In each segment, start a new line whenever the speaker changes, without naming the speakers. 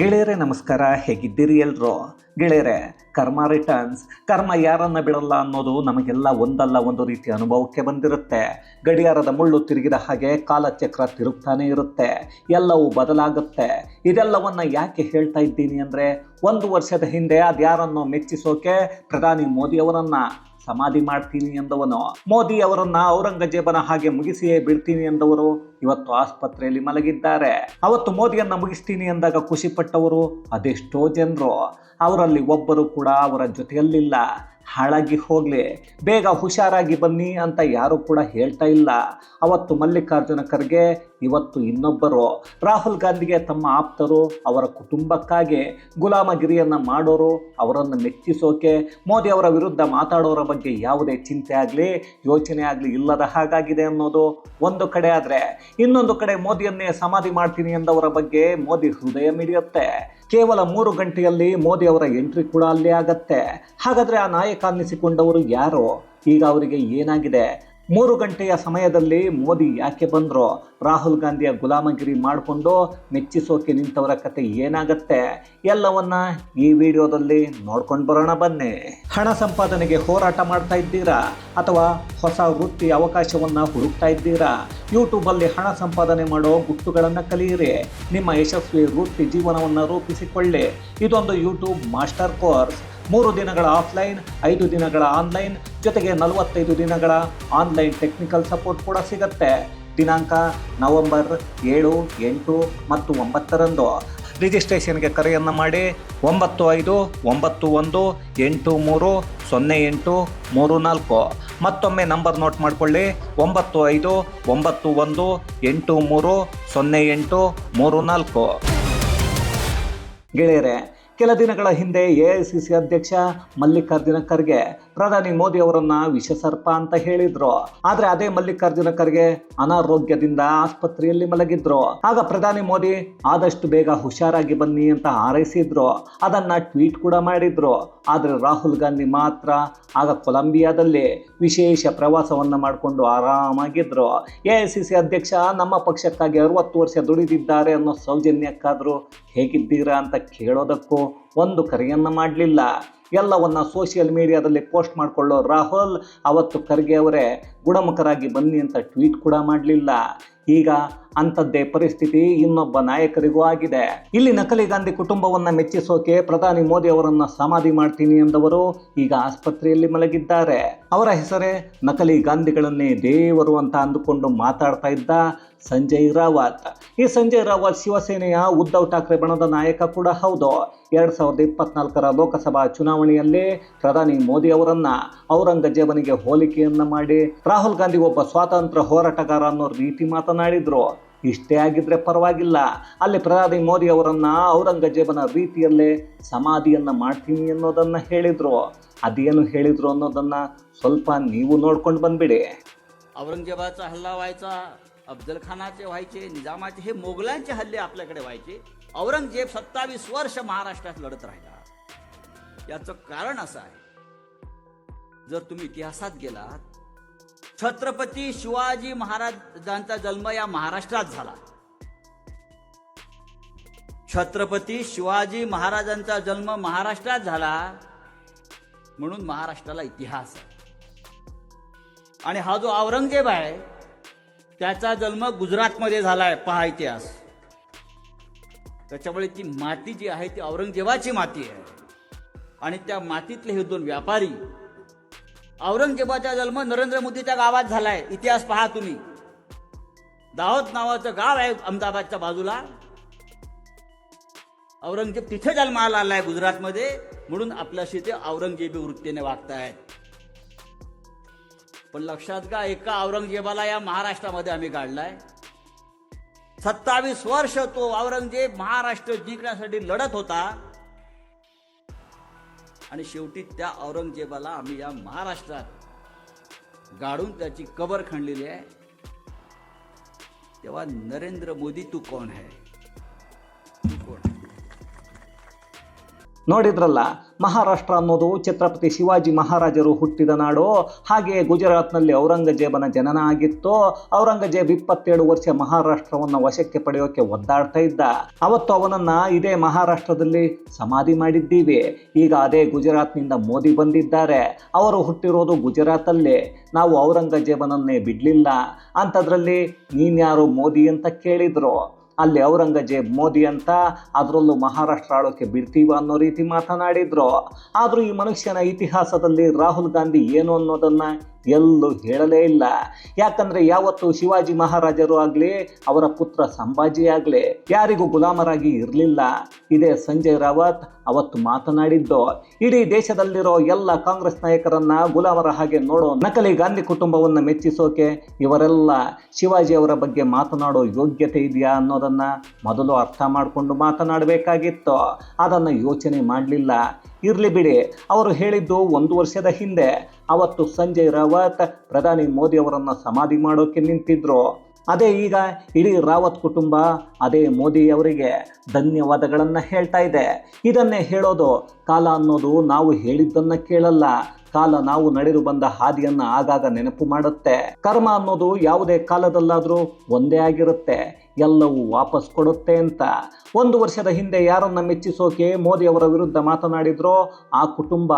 ಗೆಳೆಯರೇ, ನಮಸ್ಕಾರ. ಹೇಗಿದ್ದೀರಿ ಎಲ್ರು? ಗೆಳೆಯರೆ, ಕರ್ಮ ರಿಟರ್ನ್ಸ್ ಕರ್ಮ ಯಾರನ್ನ ಬಿಡಲ್ಲ ಅನ್ನೋದು ನಮಗೆಲ್ಲ ಒಂದಲ್ಲ, ಒಂದು ರೀತಿ ಅನುಭವಕ್ಕೆ ಬಂದಿರುತ್ತೆ. ಗಡಿಯಾರದ ಮುಳ್ಳು ತಿರುಗಿದ ಹಾಗೆ ಕಾಲಚಕ್ರ ತಿರುಗ್ತಾನೆ ಇರುತ್ತೆ. ಎಲ್ಲವೂ ಬದಲಾಗುತ್ತೆ. ಇದೆಲ್ಲವನ್ನ ಯಾಕೆ ಹೇಳ್ತಾ ಇದ್ದೀನಿ ಅಂದರೆ, ಒಂದು ವರ್ಷದ ಹಿಂದೆ ಅದ್ಯಾರನ್ನು ಮೆಚ್ಚಿಸೋಕೆ ಪ್ರಧಾನಿ ಮೋದಿಯವರನ್ನ ಸಮಾಧಿ ಮಾಡ್ತೀನಿ ಎಂದವನು, ಮೋದಿ ಅವರನ್ನ ಔರಂಗಜೇಬನ ಹಾಗೆ ಮುಗಿಸಿಯೇ ಬಿಡ್ತೀನಿ ಎಂದವರು ಇವತ್ತು ಆಸ್ಪತ್ರೆಯಲ್ಲಿ ಮಲಗಿದ್ದಾರೆ. ಅವತ್ತು ಮೋದಿಯನ್ನ ಮುಗಿಸ್ತೀನಿ ಎಂದಾಗ ಖುಷಿ ಪಟ್ಟವರು ಅದೆಷ್ಟೋ ಜನರು. ಅವರಲ್ಲಿ ಒಬ್ಬರು ಕೂಡ ಅವರ ಜೊತೆಯಲ್ಲಿಲ್ಲ. ಹಾಳಾಗಿ ಹೋಗಲಿ, ಬೇಗ ಹುಷಾರಾಗಿ ಬನ್ನಿ ಅಂತ ಯಾರು ಕೂಡ ಹೇಳ್ತಾ ಇಲ್ಲ. ಅವತ್ತು ಮಲ್ಲಿಕಾರ್ಜುನ ಖರ್ಗೆ, ಇವತ್ತು ಇನ್ನೊಬ್ಬರು. ರಾಹುಲ್ ಗಾಂಧಿಗೆ ತಮ್ಮ ಆಪ್ತರು, ಅವರ ಕುಟುಂಬಕ್ಕಾಗಿ ಗುಲಾಮಗಿರಿಯನ್ನು ಮಾಡೋರು, ಅವರನ್ನು ಮೆಚ್ಚಿಸೋಕೆ, ಮೋದಿ ಅವರ ವಿರುದ್ಧ ಮಾತಾಡೋರ ಬಗ್ಗೆ ಯಾವುದೇ ಚಿಂತೆ ಆಗಲಿ, ಯೋಚನೆ ಆಗಲಿ ಇಲ್ಲದ ಹಾಗಾಗಿದೆ ಅನ್ನೋದು ಒಂದು ಕಡೆ ಆದರೆ, ಇನ್ನೊಂದು ಕಡೆ ಮೋದಿಯನ್ನೇ ಸಮಾಧಿ ಮಾಡ್ತೀನಿ ಎಂದವರ ಬಗ್ಗೆ ಮೋದಿ ಹೃದಯ ಮಿಡಿಯುತ್ತೆ. ಕೇವಲ ಮೂರು ಗಂಟೆಯಲ್ಲಿ ಮೋದಿ ಅವರ ಎಂಟ್ರಿ ಕೂಡ ಅಲ್ಲೇ ಆಗತ್ತೆ. ಹಾಗಾದರೆ ಆ ನಾಯಕ ಅನ್ನಿಸಿಕೊಂಡವರು ಯಾರು? ಈಗ ಅವರಿಗೆ ಏನಾಗಿದೆ? ಮೂರು ಗಂಟೆಯ ಸಮಯದಲ್ಲಿ ಮೋದಿ ಯಾಕೆ ಬಂದರೋ? ರಾಹುಲ್ ಗಾಂಧಿಯ ಗುಲಾಮಗಿರಿ ಮಾಡಿಕೊಂಡು ಮೆಚ್ಚಿಸೋಕೆ ನಿಂತವರ ಕತೆ ಏನಾಗತ್ತೆ? ಎಲ್ಲವನ್ನ ಈ ವಿಡಿಯೋದಲ್ಲಿ ನೋಡ್ಕೊಂಡು ಬರೋಣ ಬನ್ನಿ. ಹಣ ಸಂಪಾದನೆಗೆ ಹೋರಾಟ ಮಾಡ್ತಾ ಇದ್ದೀರಾ? ಅಥವಾ ಹೊಸ ವೃತ್ತಿ ಅವಕಾಶವನ್ನ ಹುಡುಕ್ತಾ ಇದ್ದೀರಾ? ಯೂಟ್ಯೂಬಲ್ಲಿ ಹಣ ಸಂಪಾದನೆ ಮಾಡೋ ಗುಟ್ಟುಗಳನ್ನು ಕಲಿಯಿರಿ. ನಿಮ್ಮ ಯಶಸ್ವಿ ವೃತ್ತಿ ಜೀವನವನ್ನು ರೂಪಿಸಿಕೊಳ್ಳಿ. ಇದೊಂದು ಯೂಟ್ಯೂಬ್ ಮಾಸ್ಟರ್ ಕೋರ್ಸ್. ಮೂರು ದಿನಗಳ ಆಫ್ಲೈನ್ ಐದು ದಿನಗಳ ಆನ್ಲೈನ್ ಜೊತೆಗೆ ನಲವತ್ತೈದು ದಿನಗಳ ಆನ್ಲೈನ್ ಟೆಕ್ನಿಕಲ್ ಸಪೋರ್ಟ್ ಕೂಡ ಸಿಗುತ್ತೆ. ದಿನಾಂಕ ನವೆಂಬರ್ ಏಳು, ಎಂಟು ಮತ್ತು ಒಂಬತ್ತರಂದು. ರಿಜಿಸ್ಟ್ರೇಷನ್ಗೆ ಕರೆಯನ್ನು ಮಾಡಿ. ಒಂಬತ್ತು ಐದು, ಒಂಬತ್ತು ಒಂದು, ಎಂಟು ಮೂರು, ಸೊನ್ನೆ ಎಂಟು, ಮೂರು ನಾಲ್ಕು. ಮತ್ತೊಮ್ಮೆ ನಂಬರ್ ನೋಟ್ ಮಾಡಿಕೊಳ್ಳಿ. ಒಂಬತ್ತು ಐದು, ಒಂಬತ್ತು ಒಂದು, ಎಂಟು ಮೂರು, ಸೊನ್ನೆ ಎಂಟು, ಮೂರು ನಾಲ್ಕು. ಗೆಳೆಯರೆ ಕೆಲ ದಿನಗಳ ಹಿಂದೆ ಎ ಐ ಸಿ ಸಿ ಅಧ್ಯಕ್ಷ ಮಲ್ಲಿಕಾರ್ಜುನ ಖರ್ಗೆ ಪ್ರಧಾನಿ ಮೋದಿ ಅವರನ್ನ ವಿಷಸರ್ಪ ಅಂತ ಹೇಳಿದ್ರು. ಆದ್ರೆ ಅದೇ ಮಲ್ಲಿಕಾರ್ಜುನ ಖರ್ಗೆ ಅನಾರೋಗ್ಯದಿಂದ ಆಸ್ಪತ್ರೆಯಲ್ಲಿ ಮಲಗಿದ್ರು. ಆಗ ಪ್ರಧಾನಿ ಮೋದಿ, ಆದಷ್ಟು ಬೇಗ ಹುಷಾರಾಗಿ ಬನ್ನಿ ಅಂತ ಹಾರೈಸಿದ್ರು. ಅದನ್ನ ಟ್ವೀಟ್ ಕೂಡ ಮಾಡಿದ್ರು. ಆದ್ರೆ ರಾಹುಲ್ ಗಾಂಧಿ ಮಾತ್ರ ಆಗ ಕೊಲಂಬಿಯಾದಲ್ಲಿ ವಿಶೇಷ ಪ್ರವಾಸವನ್ನ ಮಾಡಿಕೊಂಡು ಆರಾಮಾಗಿದ್ರು. ಎ ಅಧ್ಯಕ್ಷ, ನಮ್ಮ ಪಕ್ಷಕ್ಕಾಗಿ ಅರವತ್ತು ವರ್ಷ ದುಡಿದಿದ್ದಾರೆ ಅನ್ನೋ ಸೌಜನ್ಯಕ್ಕಾದರೂ ಹೇಗಿದ್ದೀರಾ ಅಂತ ಕೇಳೋದಕ್ಕೂ ಒಂದು ಕರೆಯನ್ನ ಮಾಡಲಿಲ್ಲ. ಎಲ್ಲವನ್ನ ಸೋಷಿಯಲ್ ಮೀಡಿಯಾದಲ್ಲಿ ಪೋಸ್ಟ್ ಮಾಡಿಕೊಳ್ಳೋ ರಾಹುಲ್ ಅವತ್ತು ಖರ್ಗೆ ಅವರೇ ಗುಣಮುಖರಾಗಿ ಬನ್ನಿ ಅಂತ ಟ್ವೀಟ್ ಕೂಡ ಮಾಡಲಿಲ್ಲ. ಈಗ ಅಂಥದ್ದೇ ಪರಿಸ್ಥಿತಿ ಇನ್ನೊಬ್ಬ ನಾಯಕರಿಗೂ ಆಗಿದೆ. ಇಲ್ಲಿ ನಕಲಿ ಗಾಂಧಿ ಕುಟುಂಬವನ್ನ ಮೆಚ್ಚಿಸೋಕೆ ಪ್ರಧಾನಿ ಮೋದಿ ಅವರನ್ನ ಸಮಾಧಿ ಮಾಡ್ತೀನಿ ಎಂದವರು ಈಗ ಆಸ್ಪತ್ರೆಯಲ್ಲಿ ಮಲಗಿದ್ದಾರೆ. ಅವರ ಹೆಸರೇ ನಕಲಿ ಗಾಂಧಿಗಳನ್ನೇ ದೇವರು ಅಂತ ಅಂದುಕೊಂಡು ಮಾತಾಡ್ತಾ ಇದ್ದ ಸಂಜಯ್ ರಾವತ್. ಈ ಸಂಜಯ್ ರಾವತ್ ಶಿವಸೇನೆಯ ಉದ್ಧವ್ ಠಾಕ್ರೆ ಬಣದ ನಾಯಕ ಕೂಡ ಹೌದು. ಎರಡ್ ಸಾವಿರದ ಇಪ್ಪತ್ನಾಲ್ಕರ ಲೋಕಸಭಾ ಚುನಾವಣೆಯಲ್ಲಿ ಪ್ರಧಾನಿ ಮೋದಿ ಅವರನ್ನ ಔರಂಗಜೇಬನಿಗೆ ಹೋಲಿಕೆಯನ್ನ ಮಾಡಿ ರಾಹುಲ್ ಗಾಂಧಿ ಒಬ್ಬ ಸ್ವಾತಂತ್ರ್ಯ ಹೋರಾಟಗಾರ ಅನ್ನೋ ರೀತಿ ಮಾತನಾಡಿದ್ರು ಇಷ್ಟೇ ಆಗಿದ್ರೆ ಪರವಾಗಿಲ್ಲ ಅಲ್ಲಿ ಪ್ರಧಾನಿ ಮೋದಿ ಅವರನ್ನ ಔರಂಗಜೇಬನ ರೀತಿಯಲ್ಲೇ ಸಮಾಧಿಯನ್ನ ಮಾಡ್ತೀನಿ ಅನ್ನೋದನ್ನ ಹೇಳಿದ್ರು ಅದೇನು ಹೇಳಿದ್ರು ಅನ್ನೋದನ್ನ ಸ್ವಲ್ಪ ನೀವು ನೋಡ್ಕೊಂಡು ಬಂದ್ಬಿಡಿ
औरंगजेबाचा हल्ला व्हायचा अफजलखानाचे व्हायचे निजामाचे हे मोगलांचे हल्ले आपल्याकडे व्हायचे औरंगजेब सत्तावीस वर्ष महाराष्ट्रात लढत राहिला याचं कारण असं आहे जर तुम्ही इतिहासात गेलात छत्रपती शिवाजी महाराजांचा जन्म या महाराष्ट्रात झाला. छत्रपती शिवाजी महाराजांचा जन्म महाराष्ट्रात झाला म्हणून महाराष्ट्राला इतिहास आहे. आणि हा जो औरंगजेब आहे त्याचा जन्म गुजरातमध्ये झालाय पहा इतिहास. त्याच्यामुळे ती माती जी आहे ती औरंगजेबाची माती आहे. आणि त्या मातीतले हे दोन व्यापारी औरंगजेबाचा जन्म नरेंद्र मोदीच्या गावात झालाय. इतिहास पहा तुम्ही. दाहोद नावाचं गाव आहे अहमदाबादच्या बाजूला. औरंगजेब तिथे जन्माला आलाय गुजरातमध्ये म्हणून आपल्याशी ते औरंगजेबी वृत्तीने वागतायत. पण लक्षात का एका औरंगजेबाला या महाराष्ट्रामध्ये आम्ही काढलाय सत्तावीस वर्ष तो औरंगजेब महाराष्ट्र जिंकण्यासाठी लढत होता. आणि शेवटी त्या औरंगजेबाला आम्ही या महाराष्ट्रात गाडून त्याची कबर खणलेली आहे. तेव्हा नरेंद्र मोदी तू कोण है
ನೋಡಿದ್ರಲ್ಲ, ಮಹಾರಾಷ್ಟ್ರ ಅನ್ನೋದು ಛತ್ರಪತಿ ಶಿವಾಜಿ ಮಹಾರಾಜರು ಹುಟ್ಟಿದ ನಾಡು. ಹಾಗೆ ಗುಜರಾತ್ನಲ್ಲಿ ಔರಂಗಜೇಬನ ಜನನ ಆಗಿತ್ತು. ಔರಂಗಜೇಬ್ ಇಪ್ಪತ್ತೇಳು ವರ್ಷ ಮಹಾರಾಷ್ಟ್ರವನ್ನು ವಶಕ್ಕೆ ಪಡೆಯೋಕೆ ಒದ್ದಾಡ್ತಾ ಇದ್ದ. ಅವತ್ತು ಅವನನ್ನ ಇದೇ ಮಹಾರಾಷ್ಟ್ರದಲ್ಲಿ ಸಮಾಧಿ ಮಾಡಿದ್ದೀವಿ. ಈಗ ಅದೇ ಗುಜರಾತ್ನಿಂದ ಮೋದಿ ಬಂದಿದ್ದಾರೆ. ಅವರು ಹುಟ್ಟಿರೋದು ಗುಜರಾತಲ್ಲಿ. ನಾವು ಔರಂಗಜೇಬನನ್ನೇ ಬಿಡಲಿಲ್ಲ. ಅಂಥದ್ರಲ್ಲಿ ನೀನ್ಯಾರು ಮೋದಿ ಅಂತ ಕೇಳಿದ್ರು. ಅಲ್ಲಿ ಔರಂಗಜೇಬ್ ಮೋದಿ ಅಂತ ಅದರಲ್ಲೂ ಮಹಾರಾಷ್ಟ್ರ ಆಳೋಕೆ ಬಿಡ್ತೀವ ಅನ್ನೋ ರೀತಿ ಮಾತನಾಡಿದ್ರು. ಆದರೂ ಈ ಮನುಷ್ಯನ ಇತಿಹಾಸದಲ್ಲಿ ರಾಹುಲ್ ಗಾಂಧಿ ಏನು ಅನ್ನೋದನ್ನ ಎಲ್ಲೂ ಹೇಳಲೇ ಇಲ್ಲ. ಯಾಕಂದ್ರೆ ಯಾವತ್ತು ಶಿವಾಜಿ ಮಹಾರಾಜರು ಆಗಲಿ, ಅವರ ಪುತ್ರ ಸಂಭಾಜಿ ಆಗಲಿ, ಯಾರಿಗೂ ಗುಲಾಮರಾಗಿ ಇರಲಿಲ್ಲ. ಇದೇ ಸಂಜಯ್ ರಾವತ್ ಅವತ್ತು ಮಾತನಾಡಿದ್ದು, ಇಡೀ ದೇಶದಲ್ಲಿರೋ ಎಲ್ಲ ಕಾಂಗ್ರೆಸ್ ನಾಯಕರನ್ನ ಗುಲಾಮರ ಹಾಗೆ ನೋಡೋ ನಕಲಿ ಗಾಂಧಿ ಕುಟುಂಬವನ್ನು ಮೆಚ್ಚಿಸೋಕೆ ಇವರೆಲ್ಲ ಶಿವಾಜಿ ಅವರ ಬಗ್ಗೆ ಮಾತನಾಡೋ ಯೋಗ್ಯತೆ ಇದೆಯಾ ಅನ್ನೋದನ್ನ ಮೊದಲು ಅರ್ಥ ಮಾಡಿಕೊಂಡು ಮಾತನಾಡಬೇಕಾಗಿತ್ತು. ಅದನ್ನು ಯೋಚನೆ ಮಾಡಲಿಲ್ಲ. ಇರಲಿ ಬಿಡಿ. ಅವರು ಹೇಳಿದ್ದು ಒಂದು ವರ್ಷದ ಹಿಂದೆ. ಅವತ್ತು ಸಂಜಯ್ ರಾವತ್, ಪ್ರಧಾನಿ ಮೋದಿ ಅವರನ್ನು ಸಮಾಧಿ ಮಾಡೋಕೆ ನಿಂತಿದ್ರು. ಅದೇ ಈಗ ಇಡೀ ರಾವತ್ ಕುಟುಂಬ ಅದೇ ಮೋದಿ ಅವರಿಗೆ ಧನ್ಯವಾದಗಳನ್ನು ಹೇಳ್ತಾ ಇದೆ. ಇದನ್ನೇ ಹೇಳೋದು ಕಾಲ ಅನ್ನೋದು ನಾವು ಹೇಳಿದ್ದನ್ನು ಕೇಳಲ್ಲ. ಕಾಲ ನಾವು ನಡೆದು ಬಂದ ಹಾದಿಯನ್ನು ಆಗಾಗ ನೆನಪು ಮಾಡುತ್ತೆ. ಕರ್ಮ ಅನ್ನೋದು ಯಾವುದೇ ಕಾಲದಲ್ಲಾದರೂ ಒಂದೇ ಆಗಿರುತ್ತೆ. ಎಲ್ಲವೂ ವಾಪಸ್ ಕೊಡುತ್ತೆ ಅಂತ. ಒಂದು ವರ್ಷದ ಹಿಂದೆ ಯಾರನ್ನ ಮೆಚ್ಚಿಸೋಕೆ ಮೋದಿ ಅವರ ವಿರುದ್ಧ ಮಾತನಾಡಿದ್ರೋ ಆ ಕುಟುಂಬ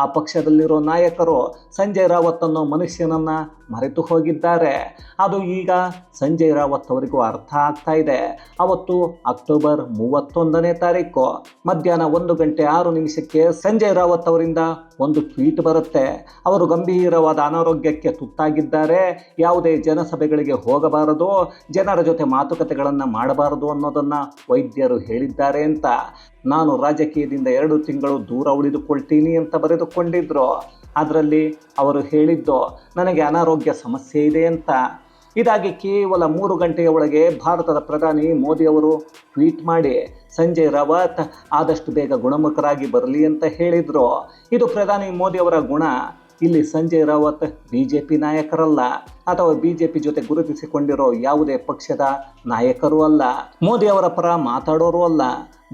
ಆ ಪಕ್ಷದಲ್ಲಿರೋ ನಾಯಕರು ಸಂಜಯ್ ರಾವತ್ ಅನ್ನೋ ಮನುಷ್ಯನನ್ನು ಮರೆತು ಹೋಗಿದ್ದಾರೆ. ಅದು ಈಗ ಸಂಜಯ್ ರಾವತ್ ಅವರಿಗೂ ಅರ್ಥ ಆಗ್ತಾ ಇದೆ. ಅವತ್ತು ಅಕ್ಟೋಬರ್ ಮೂವತ್ತೊಂದನೇ ತಾರೀಕು, ಮಧ್ಯಾಹ್ನ ಒಂದು ಗಂಟೆ ಆರು ನಿಮಿಷಕ್ಕೆ ಸಂಜಯ್ ರಾವತ್ ಅವರಿಂದ ಒಂದು ಟ್ವೀಟ್ ಬರುತ್ತೆ. ಅವರು ಗಂಭೀರವಾದ ಅನಾರೋಗ್ಯಕ್ಕೆ ತುತ್ತಾಗಿದ್ದಾರೆ. ಯಾವುದೇ ಜನಸಭೆಗಳಿಗೆ ಹೋಗಬಾರದು, ಜನರ ಜೊತೆ ಮಾತುಕತೆಗಳನ್ನು ಮಾಡಬಾರದು ಅನ್ನೋದನ್ನು ವೈದ್ಯರು ಹೇಳಿದ್ದಾರೆ ಅಂತ. ನಾನು ರಾಜಕೀಯದಿಂದ ಎರಡು ತಿಂಗಳು ದೂರ ಉಳಿದುಕೊಳ್ತೀನಿ ಅಂತ ಬರೆದುಕೊಂಡಿದ್ರು. ಅದರಲ್ಲಿ ಅವರು ಹೇಳಿದ್ದು, ನನಗೆ ಅನಾರೋಗ್ಯ ಸಮಸ್ಯೆ ಇದೆ ಅಂತ. ಇದಾಗಿ ಕೇವಲ ಮೂರು ಗಂಟೆಯ ಒಳಗೆ ಭಾರತದ ಪ್ರಧಾನಿ ಮೋದಿಯವರು ಟ್ವೀಟ್ ಮಾಡಿ, ಸಂಜಯ್ ರಾವತ್, ಆದಷ್ಟು ಬೇಗ ಗುಣಮುಖರಾಗಿ ಬರಲಿ ಅಂತ ಹೇಳಿದರು. ಇದು ಪ್ರಧಾನಿ ಮೋದಿಯವರ ಗುಣ. ಇಲ್ಲಿ ಸಂಜಯ್ ರಾವತ್ ಬಿಜೆಪಿ ನಾಯಕರಲ್ಲ ಅಥವಾ ಬಿಜೆಪಿ ಜೊತೆ ಗುರುತಿಸಿಕೊಂಡಿರೋ ಯಾವುದೇ ಪಕ್ಷದ ನಾಯಕರೂ ಅಲ್ಲ. ಮೋದಿ ಅವರ ಪರ ಮಾತಾಡೋರು ಅಲ್ಲ.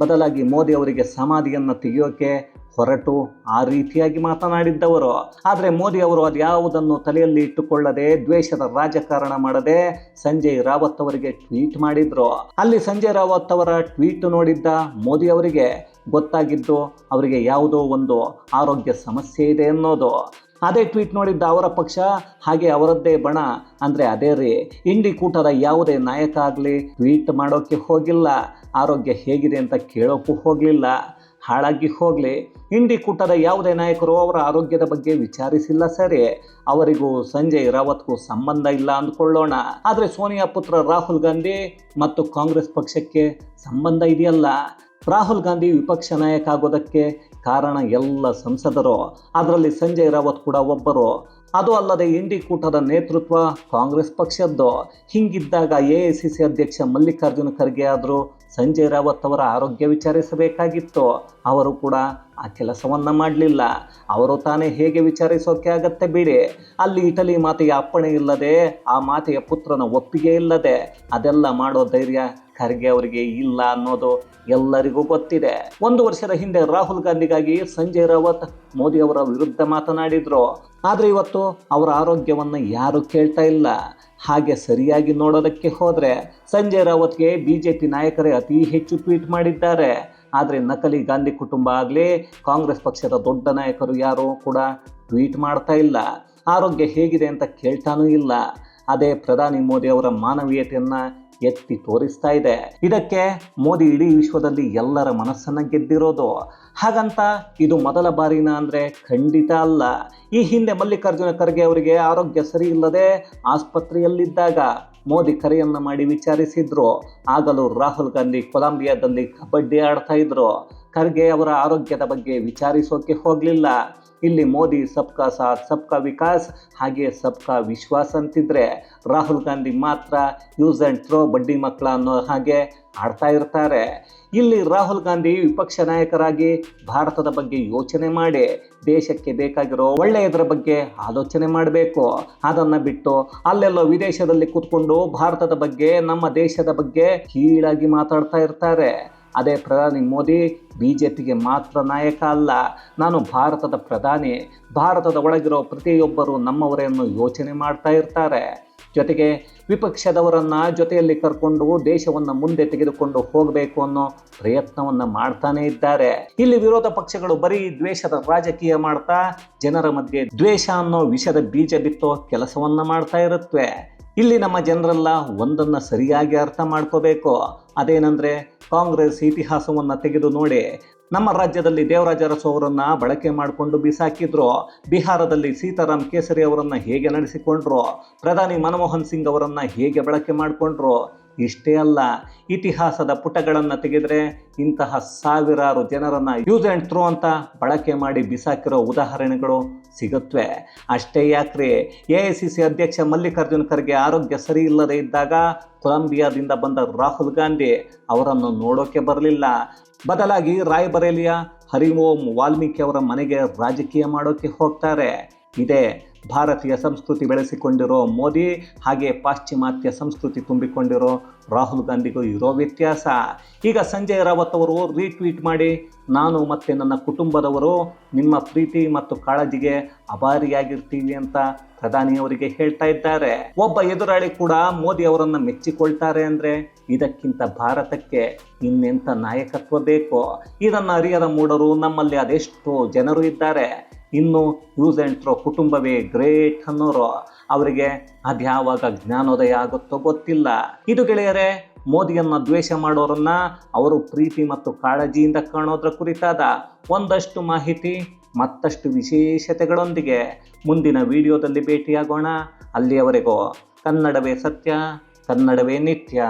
ಬದಲಾಗಿ ಮೋದಿ ಅವರಿಗೆ ಸಮಾಧಿಯನ್ನು ತೆಗೆಯೋಕೆ ಹೊರಟು ಆ ರೀತಿಯಾಗಿ ಮಾತನಾಡಿದ್ದವರು. ಆದರೆ ಮೋದಿ ಅವರು ಅದ್ಯಾವುದನ್ನು ತಲೆಯಲ್ಲಿ ಇಟ್ಟುಕೊಳ್ಳದೆ ದ್ವೇಷದ ರಾಜಕಾರಣ ಮಾಡದೆ ಸಂಜಯ್ ರಾವತ್ ಅವರಿಗೆ ಟ್ವೀಟ್ ಮಾಡಿದ್ರು. ಅಲ್ಲಿ ಸಂಜಯ್ ರಾವತ್ ಅವರ ಟ್ವೀಟ್ ನೋಡಿದ್ದ ಮೋದಿ ಅವರಿಗೆ ಗೊತ್ತಾಗಿದ್ದು ಅವರಿಗೆ ಯಾವುದೋ ಒಂದು ಆರೋಗ್ಯ ಸಮಸ್ಯೆ ಇದೆ ಅನ್ನೋದು. ಅದೇ ಟ್ವೀಟ್ ನೋಡಿದ್ದ ಅವರ ಪಕ್ಷ, ಹಾಗೆ ಅವರದ್ದೇ ಬಣ. ಅಂದರೆ ಅದೇ ರೀ ಇಂಡಿ ಕೂಟದ ಯಾವುದೇ ನಾಯಕ ಆಗಲಿ, ಟ್ವೀಟ್ ಮಾಡೋಕ್ಕೆ ಹೋಗಿಲ್ಲ. ಆರೋಗ್ಯ ಹೇಗಿದೆ ಅಂತ ಕೇಳೋಕ್ಕೂ ಹೋಗಲಿಲ್ಲ. ಹಾಳಾಗಿ ಹೋಗಲಿ. ಇಂಡಿ ಕೂಟದ ಯಾವುದೇ ನಾಯಕರು ಅವರ ಆರೋಗ್ಯದ ಬಗ್ಗೆ ವಿಚಾರಿಸಿಲ್ಲ ಸರಿ. ಅವರಿಗೂ ಸಂಜಯ್ ರಾವತ್ಗೂ ಸಂಬಂಧ ಇಲ್ಲ ಅಂದ್ಕೊಳ್ಳೋಣ. ಆದರೆ ಸೋನಿಯಾ ಪುತ್ರ ರಾಹುಲ್ ಗಾಂಧಿ ಮತ್ತು ಕಾಂಗ್ರೆಸ್ ಪಕ್ಷಕ್ಕೆ ಸಂಬಂಧ ಇದೆಯಲ್ಲ. ರಾಹುಲ್ ಗಾಂಧಿ ವಿಪಕ್ಷ ನಾಯಕ ಆಗೋದಕ್ಕೆ ಕಾರಣ ಎಲ್ಲ ಸಂಸದರು. ಅದರಲ್ಲಿ ಸಂಜಯ್ ರಾವತ್ ಕೂಡ ಒಬ್ಬರು. ಅದು ಅಲ್ಲದೆ ಇಂಡಿ ಕೂಟದ ನೇತೃತ್ವ ಕಾಂಗ್ರೆಸ್ ಪಕ್ಷದ್ದು. ಹಿಂಗಿದ್ದಾಗ ಎ ಅಧ್ಯಕ್ಷ ಮಲ್ಲಿಕಾರ್ಜುನ ಖರ್ಗೆ ಆದರೂ ಸಂಜಯ್ ರಾವತ್ ಅವರ ಆರೋಗ್ಯ ವಿಚಾರಿಸಬೇಕಾಗಿತ್ತು. ಅವರು ಕೂಡ ಆ ಕೆಲಸವನ್ನು ಮಾಡಲಿಲ್ಲ. ಅವರು ತಾನೇ ಹೇಗೆ ವಿಚಾರಿಸೋಕೆ ಆಗತ್ತೆ ಬಿಡಿ. ಅಲ್ಲಿ ಇಟಲಿ ಮಾತೆಯ ಅಪ್ಪಣೆ ಇಲ್ಲದೆ ಆ ಮಾತೆಯ ಪುತ್ರನ ಒಪ್ಪಿಗೆ ಇಲ್ಲದೆ ಅದೆಲ್ಲ ಮಾಡೋ ಧೈರ್ಯ ಖರ್ಗೆ ಅವರಿಗೆ ಇಲ್ಲ ಅನ್ನೋದು ಎಲ್ಲರಿಗೂ ಗೊತ್ತಿದೆ. ಒಂದು ವರ್ಷದ ಹಿಂದೆ ರಾಹುಲ್ ಗಾಂಧಿಗಾಗಿ ಸಂಜಯ್ ರಾವತ್ ಮೋದಿ ಅವರ ವಿರುದ್ಧ ಮಾತನಾಡಿದ್ರು. ಆದರೆ ಇವತ್ತು ಅವರ ಆರೋಗ್ಯವನ್ನು ಯಾರು ಕೇಳ್ತಾ ಇಲ್ಲ. ಹಾಗೆ ಸರಿಯಾಗಿ ನೋಡೋದಕ್ಕೆ ಹೋದರೆ ಸಂಜಯ್ ರಾವತ್ಗೆ ಬಿ ಜೆ ಪಿ ನಾಯಕರೇ ಅತಿ ಹೆಚ್ಚು ಟ್ವೀಟ್ ಮಾಡಿದ್ದಾರೆ. ಆದರೆ ನಕಲಿ ಗಾಂಧಿ ಕುಟುಂಬ ಆಗಲಿ, ಕಾಂಗ್ರೆಸ್ ಪಕ್ಷದ ದೊಡ್ಡ ನಾಯಕರು ಯಾರೂ ಕೂಡ ಟ್ವೀಟ್ ಮಾಡ್ತಾ ಇಲ್ಲ. ಆರೋಗ್ಯ ಹೇಗಿದೆ ಅಂತ ಕೇಳ್ತಾನೂ ಇಲ್ಲ. ಅದೇ ಪ್ರಧಾನಿ ಮೋದಿ ಅವರ ಮಾನವೀಯತೆಯನ್ನು ಎತ್ತಿ ತೋರಿಸ್ತಾ ಇದೆ. ಇದಕ್ಕೆ ಮೋದಿ ಇಡೀ ವಿಶ್ವದಲ್ಲಿ ಎಲ್ಲರ ಮನಸ್ಸನ್ನು ಗೆದ್ದಿರೋದು. ಹಾಗಂತ ಇದು ಮೊದಲ ಬಾರಿನ ಅಂದರೆ ಖಂಡಿತ ಅಲ್ಲ. ಈ ಹಿಂದೆ ಮಲ್ಲಿಕಾರ್ಜುನ ಖರ್ಗೆ ಅವರಿಗೆ ಆರೋಗ್ಯ ಸರಿ ಇಲ್ಲದೆ ಆಸ್ಪತ್ರೆಯಲ್ಲಿದ್ದಾಗ ಮೋದಿ ಕರೆಯನ್ನು ಮಾಡಿ ವಿಚಾರಿಸಿದ್ರು. ಆಗಲೂ ರಾಹುಲ್ ಗಾಂಧಿ ಕೊಲಂಬಿಯಾದಲ್ಲಿ ಕಬಡ್ಡಿ ಆಡ್ತಾ ಇದ್ರು. ಖರ್ಗೆ ಅವರ ಆರೋಗ್ಯದ ಬಗ್ಗೆ ವಿಚಾರಿಸೋಕೆ ಹೋಗಲಿಲ್ಲ. ಇಲ್ಲಿ ಮೋದಿ ಸಬ್ಕಾ ಸಾಥ್, ಸಬ್ಕಾ ವಿಕಾಸ್, ಹಾಗೆ ಸಬ್ಕಾ ವಿಶ್ವಾಸ ಅಂತಿದ್ರೆ ರಾಹುಲ್ ಗಾಂಧಿ ಮಾತ್ರ ಯೂಸ್ ಆ್ಯಂಡ್ ಥ್ರೋ ಬಡ್ಡಿ ಮಕ್ಕಳ ಅನ್ನೋ ಹಾಗೆ ಆಡ್ತಾ ಇರ್ತಾರೆ. ಇಲ್ಲಿ ರಾಹುಲ್ ಗಾಂಧಿ ವಿಪಕ್ಷ ನಾಯಕರಾಗಿ ಭಾರತದ ಬಗ್ಗೆ ಯೋಚನೆ ಮಾಡಿ ದೇಶಕ್ಕೆ ಬೇಕಾಗಿರೋ ಒಳ್ಳೆಯದರ ಬಗ್ಗೆ ಆಲೋಚನೆ ಮಾಡಬೇಕು. ಅದನ್ನು ಬಿಟ್ಟು ಅಲ್ಲೆಲ್ಲೋ ವಿದೇಶದಲ್ಲಿ ಕೂತ್ಕೊಂಡು ಭಾರತದ ಬಗ್ಗೆ, ನಮ್ಮ ದೇಶದ ಬಗ್ಗೆ ಕೀಳಾಗಿ ಮಾತಾಡ್ತಾ ಇರ್ತಾರೆ. ಅದೇ ಪ್ರಧಾನಿ ಮೋದಿ ಬಿ ಜೆ ಪಿಗೆ ಮಾತ್ರ ನಾಯಕ ಅಲ್ಲ, ನಾನು ಭಾರತದ ಪ್ರಧಾನಿ, ಭಾರತದ ಒಳಗಿರೋ ಪ್ರತಿಯೊಬ್ಬರು ನಮ್ಮವರೆಯನ್ನು ಯೋಚನೆ ಮಾಡ್ತಾ ಇರ್ತಾರೆ. ಜೊತೆಗೆ ವಿಪಕ್ಷದವರನ್ನು ಜೊತೆಯಲ್ಲಿ ಕರ್ಕೊಂಡು ದೇಶವನ್ನು ಮುಂದೆ ತೆಗೆದುಕೊಂಡು ಹೋಗಬೇಕು ಅನ್ನೋ ಪ್ರಯತ್ನವನ್ನು ಮಾಡ್ತಾನೆ ಇದ್ದಾರೆ. ಇಲ್ಲಿ ವಿರೋಧ ಪಕ್ಷಗಳು ಬರೀ ದ್ವೇಷದ ರಾಜಕೀಯ ಮಾಡ್ತಾ, ಜನರ ಮಧ್ಯೆ ದ್ವೇಷ ಅನ್ನೋ ವಿಷದ ಬೀಜ ಬಿತ್ತೋ ಕೆಲಸವನ್ನು ಮಾಡ್ತಾ ಇರುತ್ತವೆ ಇಲ್ಲಿ ನಮ್ಮ ಜನರೆಲ್ಲ ಒಂದನ್ನು ಸರಿಯಾಗಿ ಅರ್ಥ ಮಾಡ್ಕೋಬೇಕು. ಅದೇನೆಂದರೆ ಕಾಂಗ್ರೆಸ್ ಇತಿಹಾಸವನ್ನು ತೆಗೆದು ನೋಡಿ ನಮ್ಮ ರಾಜ್ಯದಲ್ಲಿ ದೇವರಾಜ ಅರಸು ಅವರನ್ನು ಬಳಕೆ ಮಾಡಿಕೊಂಡು ಬಿಸಾಕಿದ್ರು. ಬಿಹಾರದಲ್ಲಿ ಸೀತಾರಾಮ್ ಕೇಸರಿ ಅವರನ್ನು ಹೇಗೆ ನಡೆಸಿಕೊಂಡ್ರು? ಪ್ರಧಾನಿ ಮನಮೋಹನ್ ಸಿಂಗ್ ಅವರನ್ನು ಹೇಗೆ ಬಳಕೆ ಮಾಡಿಕೊಂಡ್ರು? ಇಷ್ಟೇ ಅಲ್ಲ, ಇತಿಹಾಸದ ಪುಟಗಳನ್ನು ತೆಗೆದರೆ ಇಂತಹ ಸಾವಿರಾರು ಜನರನ್ನು ಯೂಸ್ ಆ್ಯಂಡ್ ಥ್ರೋ ಅಂತ ಬಳಕೆ ಮಾಡಿ ಬಿಸಾಕಿರೋ ಉದಾಹರಣೆಗಳು ಸಿಗುತ್ತವೆ ಅಷ್ಟೇ ಯಾಕ್ರಿ, ಎ ಐ ಸಿ ಸಿ ಅಧ್ಯಕ್ಷ ಮಲ್ಲಿಕಾರ್ಜುನ್ ಖರ್ಗೆ ಆರೋಗ್ಯ ಸರಿ ಇದ್ದಾಗ ಕೊಲಂಬಿಯಾದಿಂದ ಬಂದ ರಾಹುಲ್ ಗಾಂಧಿ ಅವರನ್ನು ನೋಡೋಕೆ ಬರಲಿಲ್ಲ. ಬದಲಾಗಿ ರಾಯ್ಬರೇಲಿಯ ಹರಿಓಂ ವಾಲ್ಮೀಕಿ ಅವರ ಮನೆಗೆ ರಾಜಕೀಯ ಮಾಡೋಕೆ ಹೋಗ್ತಾರೆ. ಇದೇ ಭಾರತೀಯ ಸಂಸ್ಕೃತಿ ಬೆಳೆಸಿಕೊಂಡಿರೋ ಮೋದಿ ಹಾಗೆ ಪಾಶ್ಚಿಮಾತ್ಯ ಸಂಸ್ಕೃತಿ ತುಂಬಿಕೊಂಡಿರೋ ರಾಹುಲ್ ಗಾಂಧಿಗೂ ಇರೋ ವ್ಯತ್ಯಾಸ. ಈಗ ಸಂಜಯ್ ರಾವತ್ ಅವರು ರೀಟ್ವೀಟ್ ಮಾಡಿ, ನಾನು ಮತ್ತು ನನ್ನ ಕುಟುಂಬದವರು ನಿಮ್ಮ ಪ್ರೀತಿ ಮತ್ತು ಕಾಳಜಿಗೆ ಅಭಾರಿಯಾಗಿರ್ತೀವಿ ಅಂತ ಪ್ರಧಾನಿಯವರಿಗೆ ಹೇಳ್ತಾ ಇದ್ದಾರೆ. ಒಬ್ಬ ಎದುರಾಳಿ ಕೂಡ ಮೋದಿ ಅವರನ್ನು ಮೆಚ್ಚಿಕೊಳ್ತಾರೆ ಅಂದರೆ ಇದಕ್ಕಿಂತ ಭಾರತಕ್ಕೆ ಇನ್ನೆಂಥ ನಾಯಕತ್ವ ಬೇಕೋ? ಇದನ್ನು ಅರಿಯದ ಮೂಡರು ನಮ್ಮಲ್ಲಿ ಅದೆಷ್ಟೋ ಜನರು ಇದ್ದಾರೆ. ಇನ್ನು ಯೂಸ್ ಆ್ಯಂಡ್ ಥ್ರೋ ಕುಟುಂಬವೇ ಗ್ರೇಟ್ ಅನ್ನೋರು. ಅವರಿಗೆ ಅದ್ಯಾವಾಗ ಜ್ಞಾನೋದಯ ಆಗುತ್ತೋ ಗೊತ್ತಿಲ್ಲ. ಇದು ಗೆಳೆಯರೆ, ಮೋದಿಯನ್ನು ದ್ವೇಷ ಮಾಡೋರನ್ನ ಅವರು ಪ್ರೀತಿ ಮತ್ತು ಕಾಳಜಿಯಿಂದ ಕಾಣೋದ್ರ ಕುರಿತಾದ ಒಂದಷ್ಟು ಮಾಹಿತಿ, ಮತ್ತಷ್ಟು ವಿಶೇಷತೆಗಳೊಂದಿಗೆ ಮುಂದಿನ ವಿಡಿಯೋದಲ್ಲಿ ಭೇಟಿಯಾಗೋಣ. ಅಲ್ಲಿಯವರೆಗೂ ಕನ್ನಡವೇ ಸತ್ಯ, ಕನ್ನಡವೇ ನಿತ್ಯ.